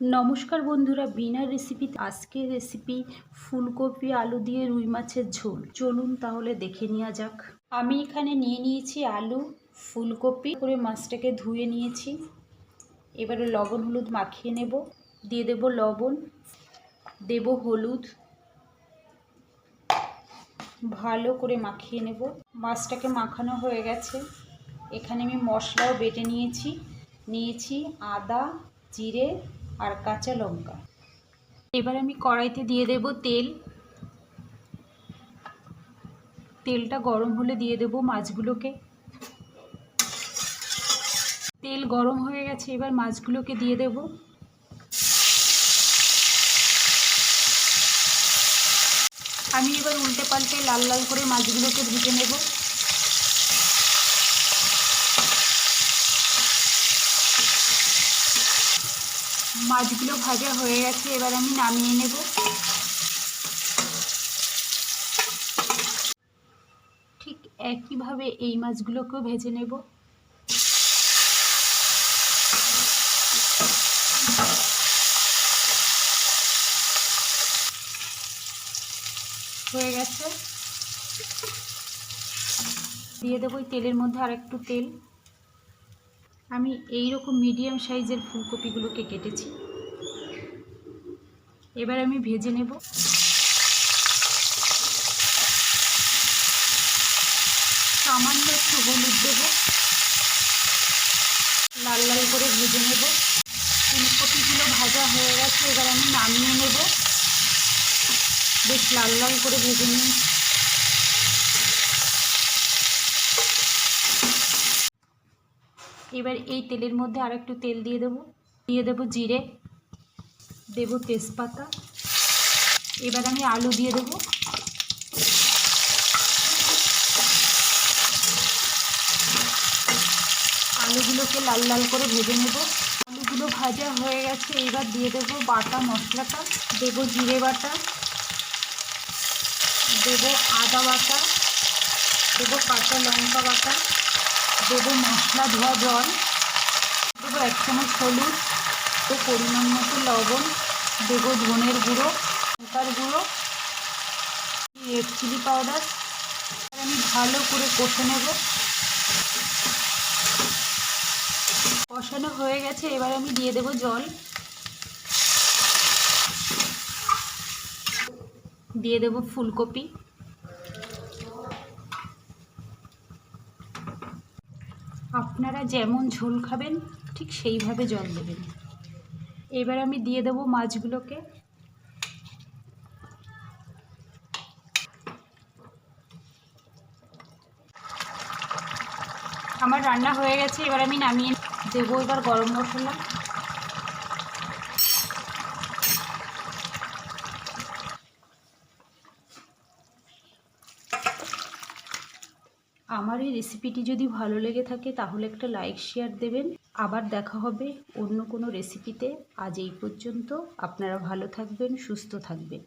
নমস্কার বন্ধুরা বিনা রেসিপি আজকের রেসিপি ফুলকপি, আলু দিয়ে রুই মাছের ঝোল। চলুন তাহলে দেখে নেওয়া যাক। আমি এখানে নিয়ে নিয়েছি আলু, ফুলকপি, করে মাছটাকে ধুয়ে নিয়েছি। এবারে লবণ হলুদ মাখিয়ে নেব। দিয়ে দেব লবণ, দেব হলুদ। ভালো করে মাখিয়ে নেব। মাছটাকে মাখানো হয়ে গেছে। এখানে আমি মশলাও বেটে নিয়েছি। নিয়েছি আদা, জিরে আর কাঁচা লঙ্কা। এবার আমি কড়াইতে দিয়ে দেব তেল। তেলটা গরম হলে দিয়ে দেব মাছগুলোকে। তেল গরম হয়ে গেছে, এবার মাছগুলোকে দিয়ে দেব। আমি এবার উল্টে পাল্টে লাল লাল করে মাছগুলোকে ভেজে নেব। মাছগুলো ভাজা হয়ে গেছে, এবার আমি নামিয়ে নেব। ঠিক একইভাবে এই মাছগুলোকেও ভেজে নেব। হয়ে গেছে। দিয়ে দেবো তেলের মধ্যে আর একটু তেল। আমি এই রকম মিডিয়াম সাইজের ফুলকপিগুলোকে কেটেছি। এবার আমি ভেজে নেব। সামান্য একটু হলুদ দেব। লাল লাল করে ভেজে নেব। ফুলকপিগুলো ভাজা হয়ে গেছে, এবার আমি নামিয়ে নেব। বেশ লাল লাল করে ভেজে নিই এবার এই তেলের মধ্যে আর একটু তেল দিয়ে দেবো। দিয়ে দেবো জিরে, দেব তেজপাতা। এবার আমি আলু দিয়ে দেবো। আলুগুলোকে লাল লাল করে ভেজে নেব। আলুগুলো ভাজা হয়ে গেছে, এবার দিয়ে দেব বাটা মশলাটা। দেব জিরে বাটা। দেব আদা বাটা। দেব কাঁচা লঙ্কা বাটা। দেবো মশলা, ধোয়া জল, দেবো এক চামচ হলুদ তো পরিমাণ মতো লবণ, দেবো ধনের গুঁড়ো, লঙ্কার গুঁড়ো রেড চিলি পাউডার আমি ভালো করে কষে নেব। কষানো হয়ে গেছে, এবার আমি দিয়ে দেবো জল। দিয়ে দেবো ফুলকপি। আপনারা যেমন ঝোল খাবেন, ঠিক সেইভাবে জল দেবেন। এবার আমি দিয়ে দেব মাছগুলোকে। আমার রান্না হয়ে গেছে, এবার আমি নামিয়ে দেবো, এবার গরম মশলা। আমার এই রেসিপিটি যদি ভালো লেগে থাকে, তাহলে একটা লাইক শেয়ার দেবেন। আবার দেখা হবে অন্য কোনো রেসিপিতে আজ এই পর্যন্ত আপনারা ভালো থাকবেন, সুস্থ থাকবেন।